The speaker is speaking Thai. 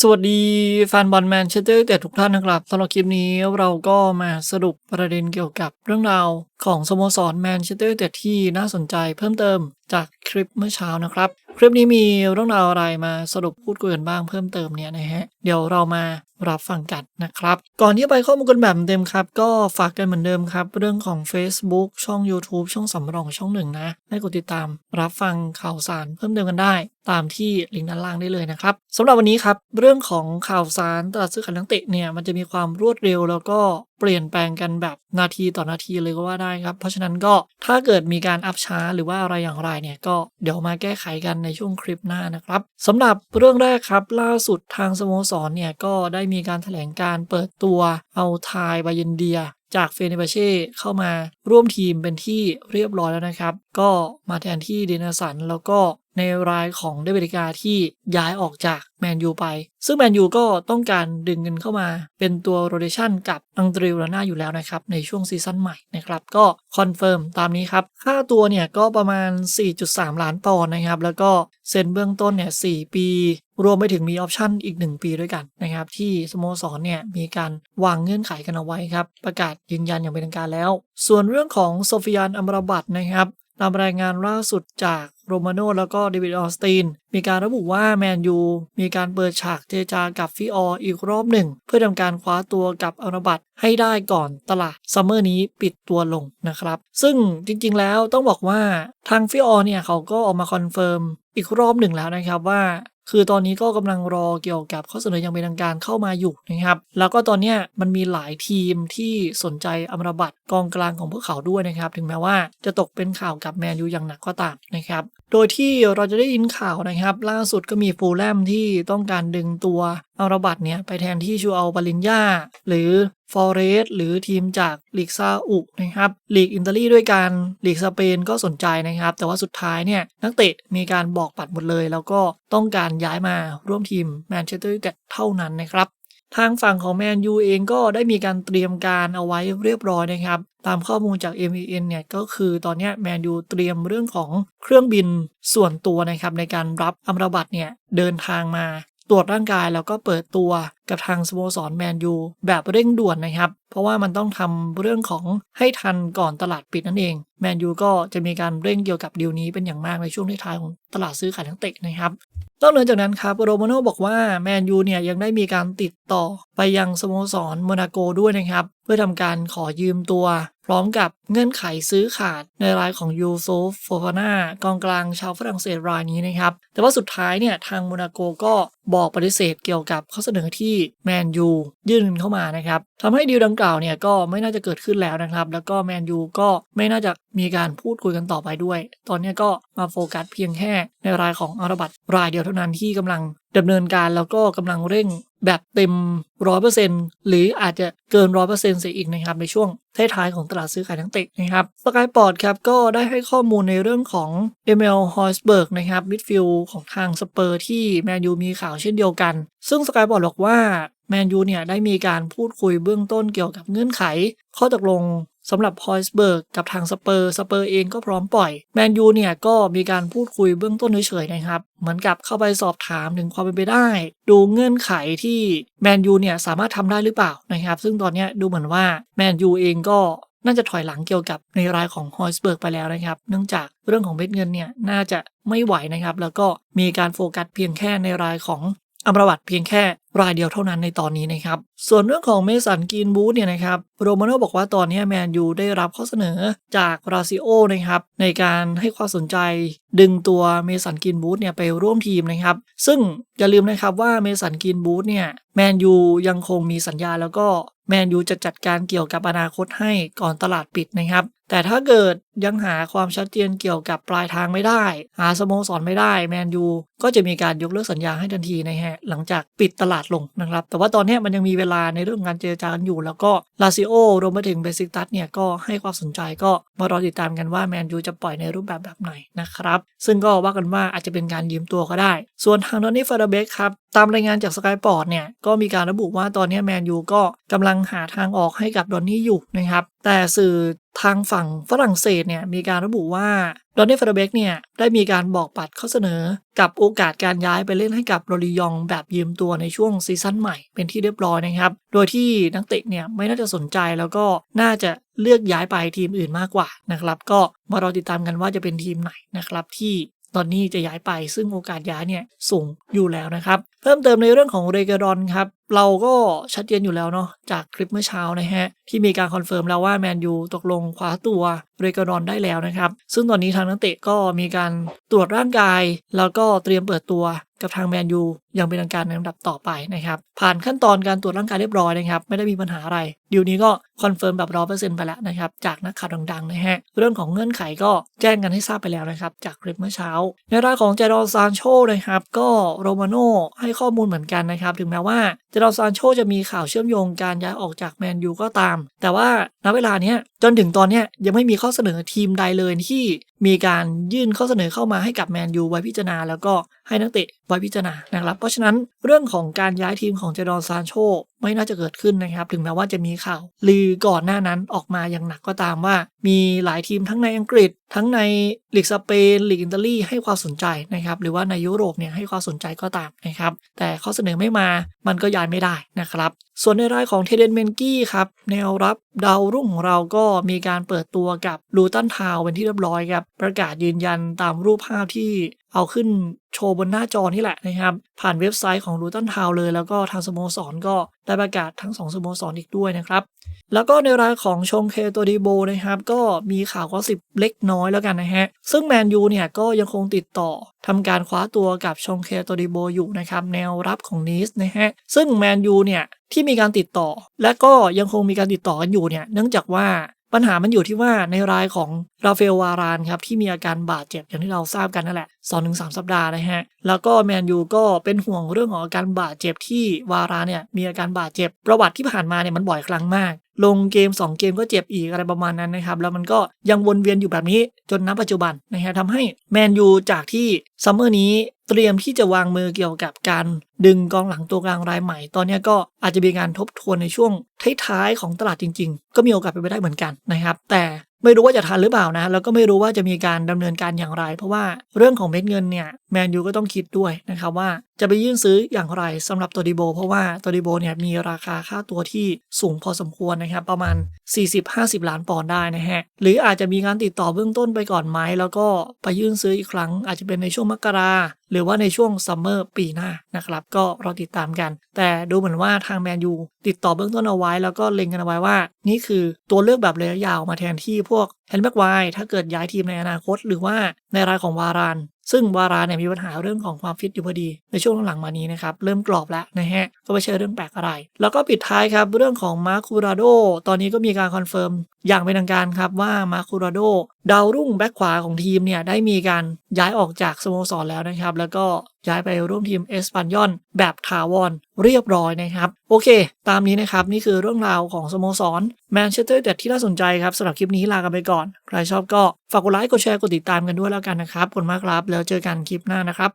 สวัสดีแฟนบอลแมนเชสเตอร์แต่ทุกท่านนะครับสำหรับคลิปนี้เราก็มาสรุปประเด็นเกี่ยวกับเรื่องราว ของสโมสรแมนเชสเตอร์แต่ที่น่าสนใจเพิ่มเติมจากคลิปเมื่อเช้านะครับ คลิปนี้มีเรื่องราวอะไรมาสรุปพูดคุยกันบ้างเพิ่มเติมเนี่ยนะฮะ เดี๋ยวเรามารับฟังกันนะครับ ก่อนที่ไปข้อมูลกันแบบเต็มครับ ก็ฝากกันเหมือนเดิมครับ เรื่องของ Facebook ช่อง YouTube ช่องสำรองช่องหนึ่งนะ ให้กดติดตามรับฟังข่าวสารเพิ่มเติมกันได้ ตามที่ลิงก์ด้านล่างได้เลยนะครับสำหรับวันนี้ครับเรื่องของข่าวสารตลาดซื้อขายนักเตะเนี่ยมันจะมีความรวดเร็ว แล้วก็เปลี่ยนแปลงกันแบบนาทีต่อนาทีเลยก็ว่าได้ครับ เพราะฉะนั้นก็ถ้าเกิดมีการอัพช้าหรือว่าอะไรอย่างไรเนี่ยก็เดี๋ยวมาแก้ไขกันในช่วงคลิปหน้านะครับสำหรับเรื่องแรกครับล่าสุดทางสโมสรเนี่ยก็ได้มีการแถลงการเปิดตัวเอาทายบาเยนเดียจากเฟเนบาเช่เข้ามาร่วมทีมเป็นที่เรียบร้อยแล้วนะครับ ก็มาแทนที่เดนสันแล้วก็ ในรายของเดวิดกาที่ย้ายออกจากแมนยูไป ซึ่งแมนยูก็ต้องการดึงเงินเข้ามา เป็นตัวโรเ t ชันกับอังเดริลาน่าอยู่แล้วนะครับ ในช่วงซีซั่นใหม่นะครับ ก็คอนเฟิร์มตามนี้ครับ ค่าตัวเนี่ยก็ประมาณ 4.3 ล้านปอนด์นะครับ แล้วก็เซ็นเบื้องต้นเนี่ย 4 ปี รวมไปถึงมีออปชั่นอีก 1 ปีด้วยกันนะครับ ที่สโมสรเนี่ยมีการวางเงื่อนไขกันเอาไว้ครับ ประกาศยืนยันอย่างเป็นทางการแล้ว ส่วนเรื่องของโซฟิยานอัมราบัตนะครับ ตามรายงานล่าสุดจากโรมาโนแล้วก็เดวิดออสตินมีการระบุว่าแมนยูมีการเปิดฉากเจจากับฟิอออีกรอบหนึ่ง เพื่อทำการคว้าตัวกับอัมราบัตให้ได้ก่อนตลาดซัมเมอร์นี้ปิดตัวลงนะครับ ซึ่งจริงๆแล้วต้องบอกว่าทางฟิออเนี่ยเขาก็ออกมาคอนเฟิร์มอีกรอบหนึ่งแล้วนะครับว่า คือตอนนี้ก็กำลังรอเกี่ยวกับข้อเสนออย่างเป็นทางการเข้ามาอยู่นะครับ แล้วก็ตอนนี้มันมีหลายทีมที่สนใจอมรบัตกองกลางของพวกเขาด้วยนะครับ ถึงแม้ว่าจะตกเป็นข่าวกับแมนยูอย่างหนักก็ตามนะครับ โดยที่เราจะได้ยินข่าวนะครับ ล่าสุดก็มีฟูลแลมที่ต้องการดึงตัว อมรบัตเนี่ยไปแทนที่ชูเอัลปาลินยาหรือฟอเรสหรือทีมจากลีกซาอุนะครับลีกอิตาลีด้วยกันลีกสเปนก็สนใจนะครับ แต่ว่าสุดท้ายเนี่ยนักเตะมีการบอกปัดหมดเลย แล้วก็ต้องการย้ายมาร่วมทีมแมนเชสเตอร์ยูไนเต็ดเท่านั้นนะครับทางฝั่งของแมนยูเองก็ได้มีการเตรียมการเอาไว้เรียบร้อยนะครับ ตามข้อมูลจาก m อ n เนี่ยก็คือตอนนี้แมนยูเตรียมเรื่องของเครื่องบินส่วนตัวนะครับในการรับอัมรบัตเนี่ยเดินทางมา ตรวจร่างกายแล้วก็เปิดตัวกับทางสโมสรแมนยูแบบเร่งด่วนนะครับ เพราะว่ามันต้องทำเรื่องของให้ทันก่อนตลาดปิดนั่นเองแมนยูก็จะมีการเร่งเกี่ยวกับดีลนี้เป็นอย่างมากในช่วงท้ายของตลาดซื้อขายทั้งเตะนะครับนอกเหนือจากนั้นครับโรมาโนบอกว่าแมนยูเนี่ยยังได้มีการติดต่อไปยังสโมสรโมนาโกด้วยนะครับ เพื่อทำการขอยืมตัว พร้อมกับเงื่อนไขซื้อขาดในรายของยูโซฟโฟฟานากองกลางชาวฝรั่งเศสรายนี้นะครับ แต่ว่าสุดท้ายเนี่ยทางโมนาโกก็บอกปฏิเสธเกี่ยวกับข้อเสนอที่แมนยูยื่นเข้ามานะครับทำให้ดีลดังกล่าวเนี่ยก็ไม่น่าจะเกิดขึ้นแล้วนะครับ แล้วก็แมนยูก็ไม่น่าจะมีการพูดคุยกันต่อไปด้วย ตอนนี้ก็มาโฟกัสเพียงแค่ในรายของอาราบัตรายเดียวเท่านั้นที่กำลังดำเนินการแล้วก็กำลังเร่ง แบบเต็มร้อยเปอร์เซ็นต์หรืออาจจะเกินร้อยเปอร์เซ็นต์เสียอีกนะครับในช่วงท้ายๆของตลาดซื้อขายทั้งเตะนะครับสกายปอร์ตครับก็ได้ให้ข้อมูลในเรื่องของเอเมลฮอยสเบิร์กนะครับมิดฟิลของทางสเปอร์ที่แมนยูมีข่าวเช่นเดียวกัน ซึ่งสกายปอร์ตบอกว่าแมนยูเนี่ยได้มีการพูดคุยเบื้องต้นเกี่ยวกับเงื่อนไข ข้อตกลง สำหรับพอยส์เบิร์กกับทางสเปอร์สเปอร์เองก็พร้อมปล่อยแมนยูเนี่ยก็มีการพูดคุยเบื้องต้นเฉยๆนะครับ เหมือนกับเข้าไปสอบถามถึงความเป็นไปได้ ดูเงื่อนไขที่แมนยูเนี่ยสามารถทำได้หรือเปล่านะครับ ซึ่งตอนนี้ดูเหมือนว่าแมนยูเองก็น่าจะถอยหลังเกี่ยวกับในรายของฮอยส์เบิร์กไปแล้วนะครับ เนื่องจากเรื่องของเม็ดเงินเนี่ยน่าจะไม่ไหวนะครับ แล้วก็มีการโฟกัสเพียงแค่ในรายของ อัมรวัตเพียงแค่รายเดียวเท่านั้นในตอนนี้นะครับ ส่วนเรื่องของเมสันกินบูธเนี่ยนะครับโรมาโนบอกว่าตอนนี้แมนยูได้รับข้อเสนอจากราซิโอนะครับในการให้ความสนใจ ดึงตัวเมสันกินบูธเนี่ยไปร่วมทีมนะครับ ซึ่งอย่าลืมนะครับว่าเมสันกินบูธเนี่ยแมนยูยังคงมีสัญญาแล้วก็แมนยูจะจัดการเกี่ยวกับอนาคตให้ก่อนตลาดปิดนะครับ แต่ถ้าเกิดยังหาความชัดเจนเกี่ยวกับปลายทางไม่ได้ หาสโมสรไม่ได้แมนยูก็จะมีการยกเลิกสัญญาให้ทันทีนะฮะหลังจากปิดตลาดลงนะครับ แต่ว่าตอนนี้มันยังมีเวลาในเรื่องการเจรจากันอยู่ แล้วก็ลาซิโอรวมไปถึงเบซิกตัสเนี่ยก็ให้ความสนใจก็มารอติดตามกันว่าแมนยูจะปล่อยในรูปแบบแบบไหนนะครับ ซึ่งก็ว่ากันว่าอาจจะเป็นการยืมตัวก็ได้ ส่วนทางดนนี่ฟาร์เบกครับตามรายงานจากสกายปอร์ตเนี่ยก็มีการระบุว่าตอนนี้แมนยูก็กำลังหาทางออกให้กับดอนนี่อยู่นะครับ แต่สื่อทางฝั่งฝรั่งเศสเนี่ยมีการระบุว่าดอนนี่ฟาเบกเนี่ยได้มีการบอกปัดข้อเสนอ กับโอกาสการย้ายไปเล่นให้กับโรลิยองแบบยืมตัวในช่วงซีซั่นใหม่เป็นที่เรียบร้อยนะครับ โดยที่นักเตะเนี่ยไม่น่าจะสนใจแล้วก็น่าจะเลือกย้ายไปทีมอื่นมากกว่านะครับ ก็มารอติดตามกันว่าจะเป็นทีมไหนนะครับที่ตอนนี้จะย้ายไปซึ่งโอกาสย้ายเนี่ยสูงอยู่แล้วนะครับ เพิ่มเติมในเรื่องของเรกาดอนครับ เราก็ชัดเจนอยู่แล้วเนาะจากคลิปเมื่อเช้านะฮะ ที่มีการคอนเฟิร์มแล้วว่าแมนยูตกลงคว้าตัวเรกาดอนได้แล้วนะครับ ซึ่งตอนนี้ทางนักเตะก็มีการตรวจร่างกาย แล้วก็เตรียมเปิดตัวกับทางแมนยูอย่างเป็นทางการในลำดับต่อไปนะครับ ผ่านขั้นตอนการตรวจร่างกายเรียบร้อยนะครับ ไม่ได้มีปัญหาอะไรดีลนี้ก็คอนเฟิร์มแบบร้อเปอร์เซ็นต์ไปแล้วนะครับ จากนักข่าวดังๆนะฮะ เรื่องของเงื่อนไขก็แจ้งกันให้ทราบไปแล้วนะครับ จากคลิปเมื่อเช้า ในรายของเจดอนซานโชนะครับ ก็โรมาโน่ให้ข้อมูลเหมือนกันนะครับ ถึงแม้ว่า เจดอนซานโชจะมีข่าวเชื่อมโยงการย้ายออกจากแมนยูก็ตาม แต่ว่าณเวลาเนี้ยจนถึงตอนเนี้ยยังไม่มีข้อเสนอทีมใดเลยที่ มีการยื่นข้อเสนอเข้ามาให้กับแมนยูไว้พิจารณา แล้วก็ให้นักเตะไว้พิจารณานะครับ เพราะฉะนั้นเรื่องของการย้ายทีมของเจดอนซานโชไม่น่าจะเกิดขึ้นนะครับ ถึงแม้ว่าจะมีข่าวลือก่อนหน้านั้นออกมาอย่างหนักก็ตามว่า มีหลายทีมทั้งในอังกฤษ ทั้งในลีกสเปนลีกอิตาลีให้ความสนใจนะครับหรือว่าในยุโรปเนี่ยให้ความสนใจก็ตามนะครับแต่ข้อเสนอไม่มามันก็ย้ายไม่ได้นะครับส่วนในรายของเทเดนเมนกี้ครับแนวรับดาวรุ่งของเราก็มีการเปิดตัวกับลูตันทาวเป็นที่เรียบร้อยครับ ประกาศยืนยันตามรูปภาพที่เอาขึ้นโชว์บนหน้าจอนี่แหละนะครับ ผ่านเว็บไซต์ของลูตันทาวเลย แล้วก็ทางสโมสรก็ได้ประกาศทั้ง 2 สโมสรอีกด้วยนะครับ แล้วก็ในรายของชงเคโตดิโบนะครับ ก็มีข่าวก็สิบเล็กน้อยแล้วกันนะฮะ ซึ่งแมนยูเนี่ยก็ยังคงติดต่อทำการคว้าตัวกับชงเคโตดิโบอยู่นะครับแนวรับของนิสนะฮะ ซึ่งแมนยูเนี่ยที่มีการติดต่อ และก็ยังคงมีการติดต่อกันอยู่เนี่ยเนื่องจากว่า ปัญหามันอยู่ที่ว่าในรายของราฟาเอลวารานครับที่มีอาการบาดเจ็บอย่างที่เราทราบกันนั่นแหละสองถึงสสัปดาห์นะฮะ แล้วก็แมนยูก็เป็นห่วงเรื่องของอาการบาดเจ็บที่วารานเนี่ยมีอาการบาดเจ็บประวัติที่ผ่านมาเนี่ยมันบ่อยครั้งมาก ลงเกม 2 เกมก็เจ็บอีกอะไรประมาณนั้นนะครับ แล้วมันก็ยังวนเวียนอยู่แบบนี้จนณปัจจุบันนะฮะทำให้แมนยูจากที่ซัมเมอร์นี้เตรียมที่จะวางมือเกี่ยวกับการดึงกองหลังตัวกลางรายใหม่ ตอนนี้ก็อาจจะมีการทบทวนในช่วงท้ายๆของตลาดจริง ๆ ก็มีโอกาสเป็นไปได้เหมือนกันนะครับ แต่ ไม่รู้ว่าจะทันหรือเปล่านะ แล้วก็ไม่รู้ว่าจะมีการดำเนินการอย่างไร เพราะว่าเรื่องของเม็ดเงินเนี่ยแมนยูก็ต้องคิดด้วยนะครับว่าจะไปยื่นซื้ออย่างไรสำหรับตัวดิโบ เพราะว่าตัวดิโบเนี่ยมีราคาค่าตัวที่สูงพอสมควรนะครับประมาณ 40-50 ล้านปอนด์ได้นะฮะหรืออาจจะมีการติดต่อเบื้องต้นไปก่อนไหมแล้วก็ไปยื่นซื้ออีกครั้ง อาจจะเป็นในช่วงมกรา หรือว่าในช่วงซัมเมอร์ปีหน้านะครับก็รอติดตามกัน แต่ดูเหมือนว่าทางแมนยูติดต่อเบื้องต้นเอาไว้ แล้วก็เล็งกันเอาไว้ว่า นี่คือตัวเลือกแบบระยะยาวมาแทนที่พวกแฮนด์แบ็กไวถ้าเกิดย้ายทีมในอนาคต หรือว่าในรายของวาราน ซึ่งวาราเนี่ยมีปัญหาเรื่องของความฟิตอยู่พอดี ในช่วงหลังๆมานี้นะครับ เริ่มกรอบแล้วนะฮะ ก็ไม่ใช่เรื่องแปลกอะไร แล้วก็ปิดท้ายครับ เรื่องของมาคูราโด ตอนนี้ก็มีการคอนเฟิร์มอย่างเป็นทางการครับว่ามาคูราโดดาวรุ่งแบ็คขวาของทีมเนี่ยได้มีการย้ายออกจากสโมสรแล้วนะครับ แล้วก็ ย้ายไปร่วมทีมเอสปันยอนแบบถาวรเรียบร้อยนะครับ โอเค ตามนี้นะครับ นี่คือเรื่องราวของสโมสรแมนเชสเตอร์เด็ดที่น่าสนใจครับสำหรับคลิปนี้ลากันไปก่อน ใครชอบก็ฝากกดไลค์กดแชร์กดติดตามกันด้วยแล้วกันนะครับขอบคุณมากครับ แล้วเจอกันคลิปหน้านะครับ